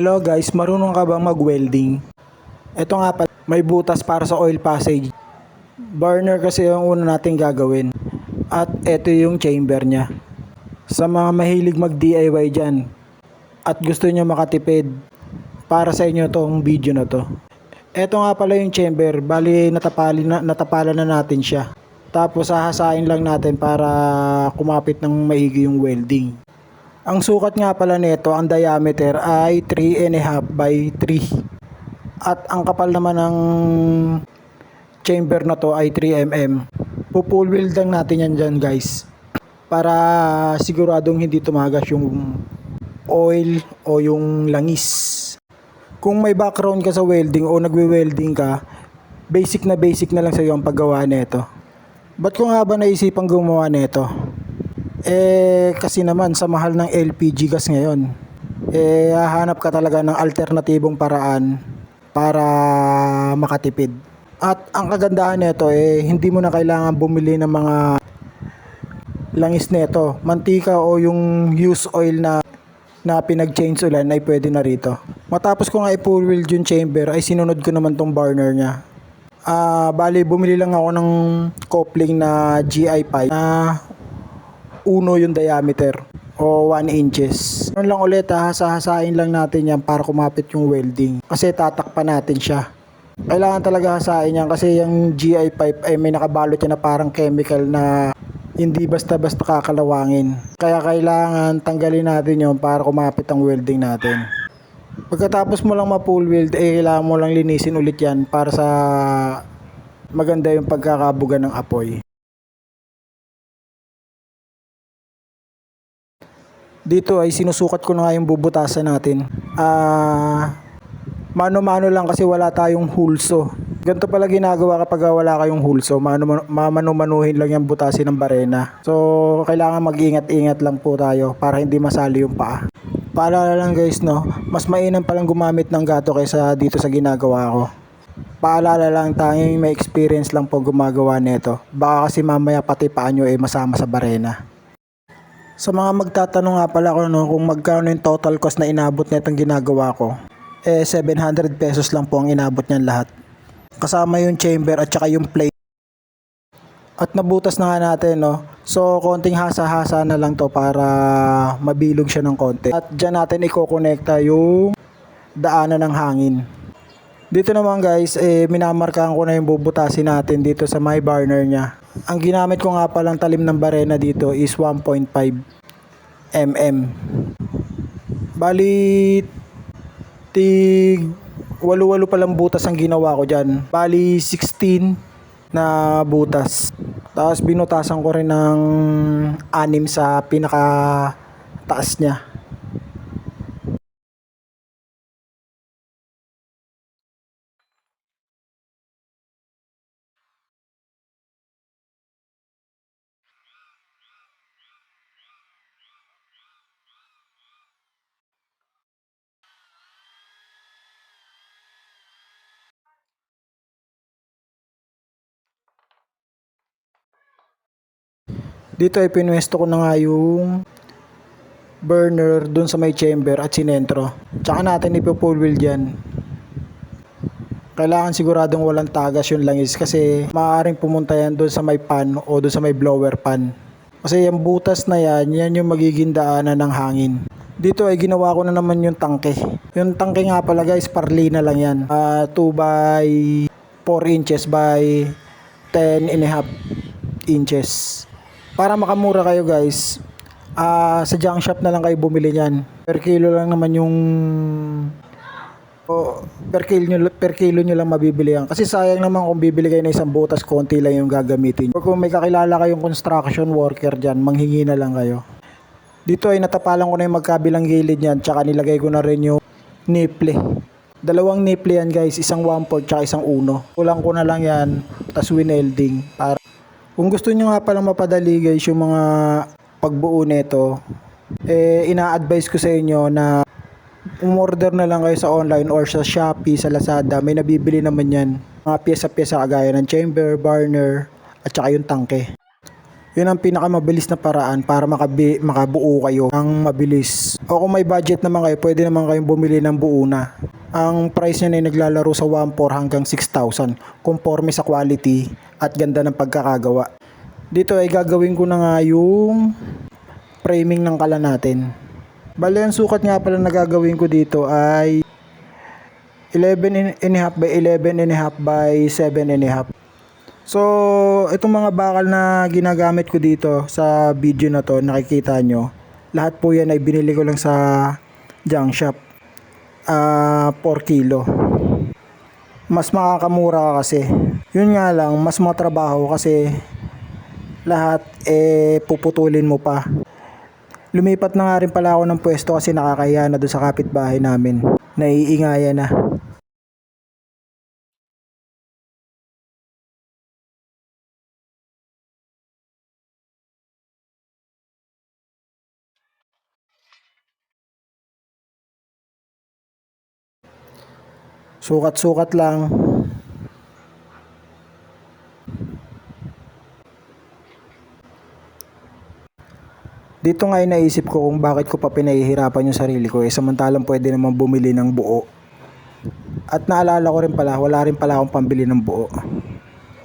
Hello guys, marunong ka bang mag-welding? Ito nga pala, may butas para sa oil passage. Burner kasi yung una natin gagawin. At ito yung chamber niya. Sa mga mahilig mag-DIY dyan at gusto nyo makatipid, para sa inyo tong video na to. Ito nga pala yung chamber, bali natapali na, natapalan na natin siya. Tapos hahasain lang natin para kumapit ng maigi yung welding. Ang sukat nga pala nito, ang diameter ay 3 and a half by 3. At ang kapal naman ng chamber na to ay 3 mm. Pupull weld lang natin yan dyan guys. Para siguradong hindi tumagas yung oil o yung langis. Kung may background ka sa welding o nagwe-welding ka, basic na basic na lang sa iyo ang paggawa nito. Ba't ko nga ba naisipang gumawa nito? Eh, kasi naman sa mahal ng LPG gas ngayon, eh, hahanap ka talaga ng alternatibong paraan para makatipid. At ang kagandahan nito, eh, hindi mo na kailangan bumili ng mga langis nito. Mantika o yung used oil na na pinag-change ulan ay pwede na rito. Matapos ko nga i-full weld yung chamber ay sinunod ko naman tong burner niya. Ah, bali bumili lang ako ng coupling na GI pipe na uno yung diameter o 1 inches. Yun lang ulit hasahasain lang natin yan para kumapit yung welding kasi tatakpan natin siya. Kailangan talaga hasain yan kasi yung GI pipe ay may nakabalot yan na parang chemical na hindi basta-basta kakalawangin. Kaya kailangan tanggalin natin yon para kumapit ang welding natin. Pagkatapos mo lang ma-full weld, eh kailangan mo lang linisin ulit yan para sa maganda yung pagkakabuga ng apoy. Dito ay sinusukat ko na nga yung bubutasan natin. Ah, mano-mano lang kasi wala tayong hulso. Ganito pala ginagawa kapag wala kayong hulso, mano- mamano-manuhin lang yung butasin ng barena. So, kailangan mag-ingat-ingat lang po tayo para hindi masali yung paa. Paalala lang guys, no, mas mainam palang gumamit ng gato kaysa dito sa ginagawa ko. Paalala lang tanging may experience lang po gumagawa nito. Baka kasi mamaya pati paa nyo eh masama sa barena. Sa mga magtatanong nga pala ko no, kung magkano yung total cost na inabot nitong ginagawa ko, eh 700 pesos lang po ang inabot niyan lahat. Kasama yung chamber at saka yung plate. At nabutas na nga natin, no? So, konting hasa-hasa na lang to para mabilog siya ng konti. At dyan natin ikokonekta yung daanan ng hangin. Dito naman guys, eh, minamarkahan ko na yung bubutasin natin dito sa my burner niya. Ang ginamit ko nga palang talim ng barena dito is 1.5 mm. Bali, tig walo-walo palang butas ang ginawa ko dyan. Bali, 16 na butas. Tapos binutasan ko rin ng anim sa pinaka taas niya. Dito ay pinwesto ko na nga yung burner dun sa may chamber at sinentro. Tsaka natin ipo-full wheel dyan. Kailangan siguradong walang tagas yung langis kasi maaaring pumunta yan dun sa may pan o dun sa may blower pan. Kasi yung butas na yan, yan yung magiging daanan ng hangin. Dito ay ginawa ko na naman yung tangke. Yung tangke nga pala guys, parlina lang yan. Ah, 2 by 4 inches by 10 and a half inches. Para makamura kayo guys, ah sa junk shop na lang kayo bumili niyan. Per kilo lang naman yung o, per kilo nyo, per kilo nyo lang mabibili yan. Kasi sayang naman kung bibili kayo ng isang butas, konti lang yung gagamitin. Or kung may kakilala kayong construction worker dyan, manghingi na lang kayo. Dito ay natapalan ko na yung magkabilang gilid niyan, tsaka nilagay ko na rin yung niple. Dalawang niple yan guys, isang 1 4 tsaka isang uno. Kulang ko na lang yan, tas winelding. Para kung gusto nyo nga palang mapadali guys yung mga pagbuo nito, eh ina-advise ko sa inyo na umorder na lang kayo sa online or sa Shopee, sa Lazada. May nabibili naman yan. Mga pyesa-pyesa kagaya ng chamber, burner, at saka yung tangke. Yun ang pinakamabilis na paraan para makabi, makabuo kayo ng mabilis. O kung may budget naman kayo, pwede naman kayong bumili ng buo na. Ang price niya ay naglalaro sa 1.4 hanggang 6,000 conforme sa quality at ganda ng pagkakagawa. Dito ay gagawin ko na nga yung framing ng kala natin. Bale, ang sukat nga pala na gagawin ko dito ay 11 and a half by 11 and a half by 7 and a half. So, itong mga bakal na ginagamit ko dito sa video na to, nakikita nyo, lahat po yan ay binili ko lang sa junk shop. Ah, 4 kilo. Mas makakamura ka kasi. Yun nga lang, mas matrabaho kasi lahat eh puputulin mo pa. Lumipat na nga rin pala ako ng pwesto kasi nakakaya na doon sa kapitbahay namin. Naiingaya na. Sukat-sukat lang. Dito nga naisip ko kung bakit ko pa pinahihirapan yung sarili ko eh samantalang pwede naman bumili ng buo. At naalala ko rin pala, wala rin pala akong pambili ng buo.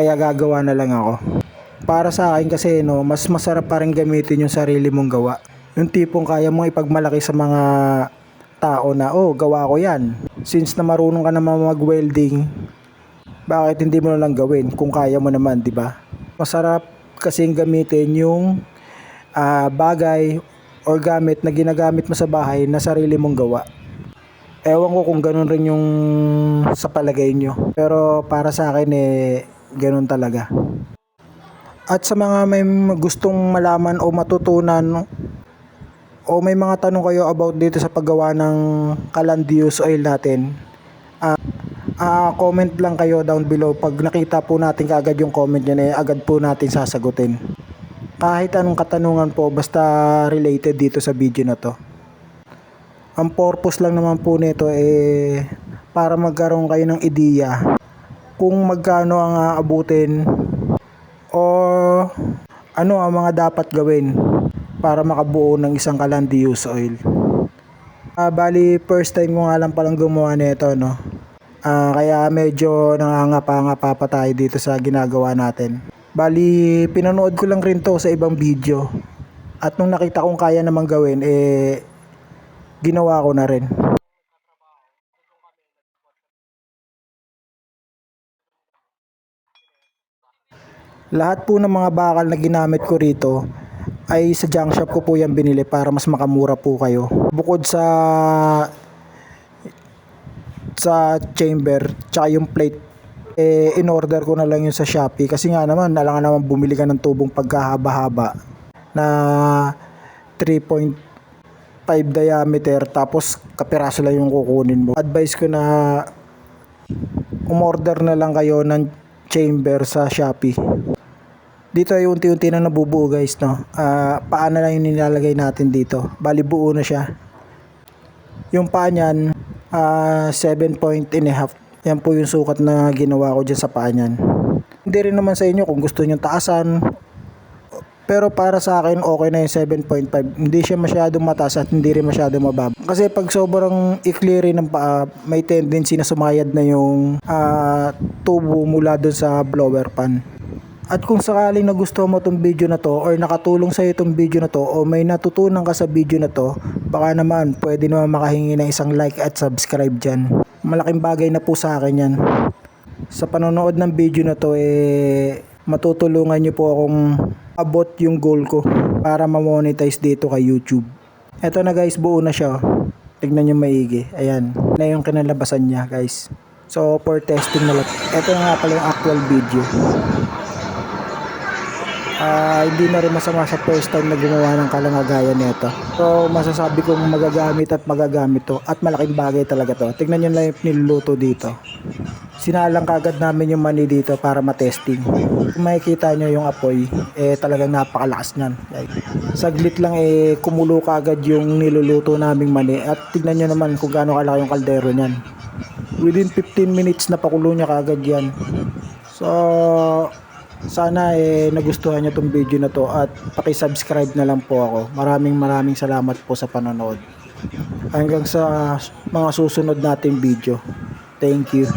Kaya gagawa na lang ako. Para sa akin kasi no, mas masarap pa rin gamitin yung sarili mong gawa. Yung tipong kaya mong ipagmalaki sa mga tao na, oh, gawa ko yan. Since na marunong ka naman mag-welding, bakit hindi mo na lang gawin kung kaya mo naman, di ba? Masarap kasing gamitin yung ah, bagay or gamit na ginagamit mo sa bahay na sarili mong gawa. Ewan ko kung ganun rin yung sa palagay nyo. Pero para sa akin eh, ganun talaga. At sa mga may gustong malaman o matutunan o may mga tanong kayo about dito sa paggawa ng Calandius oil natin, ah comment lang kayo down below. Pag nakita po natin kaagad yung comment nyo eh, agad po natin sasagutin. Kahit anong katanungan po, basta related dito sa video na to. Ang purpose lang naman po nito eh para magkaroon kayo ng ideya kung magkano ang aabutin o ano ang mga dapat gawin para makabuo ng isang Calandius oil. Ah, bali first time ko nga lang palang gumawa nito no. Ah, kaya medyo nangangapa-ngapa pa tayo dito sa ginagawa natin. Bali pinanood ko lang rin to sa ibang video. At nung nakita kong kaya namang gawin eh ginawa ko na rin. Lahat po ng mga bakal na ginamit ko rito ay sa junk shop ko po yan binili para mas makamura po kayo. Bukod sa sa chamber tsaka yung plate eh in order ko na lang yun sa Shopee kasi nga naman alangan naman bumili ka ng tubong pagkahaba-haba na 3.5 diameter tapos kapiraso lang yung kukunin mo. Advice ko na umorder na lang kayo ng chamber sa Shopee. Dito ay unti-unti na nabubuo guys no. Ah, paa na lang yung nilalagay natin dito. Bali buo na siya. Yung paa niyan, ah 7 point and a half. Yan po yung sukat na ginawa ko dyan sa paa niyan. Hindi rin naman sa inyo kung gusto nyo taasan. Pero para sa akin, okay na yung 7.5. Hindi siya masyadong mataas at hindi rin masyadong mababa. Kasi pag sobrang ikli rin ng paa, may tendency na sumayad na yung ah, tubo mula dun sa blower pan. At kung sakaling nagustuhan mo tong video na to or nakatulong sa itong video na to o may natutunan ka sa video na to, baka naman pwede naman makahingi ng isang like at subscribe dyan. Malaking bagay na po sa akin yan. Sa panonood ng video na to eh matutulungan niyo po akong abot yung goal ko para ma-monetize dito kay YouTube. Eto na guys, buo na siya. oh. Tignan niyo maigi. Ayan, na yung kinalabasan niya guys. So for testing na lang. Ito na nga pala yung actual video. Ah, hindi na rin masama sa first time na gumawa ng kalangagayan nito. So, masasabi kong magagamit at magagamit to at malaking bagay talaga to. Tignan nyo lang yung niluluto dito. Sinalang kagad namin yung mani dito para matesting. Kung makikita nyo yung apoy, eh talagang napakalakas nyan. Like, saglit lang eh kumulo kagad yung niluluto naming mani at tignan nyo naman kung gaano kalaki yung kaldero nyan. Within 15 minutes na pakulo niya kagad yan. So, Sana eh nagustuhan niyo tong video na to at paki-subscribe na lang po ako. Maraming maraming salamat po sa panonood. Hanggang sa mga susunod nating video. Thank you.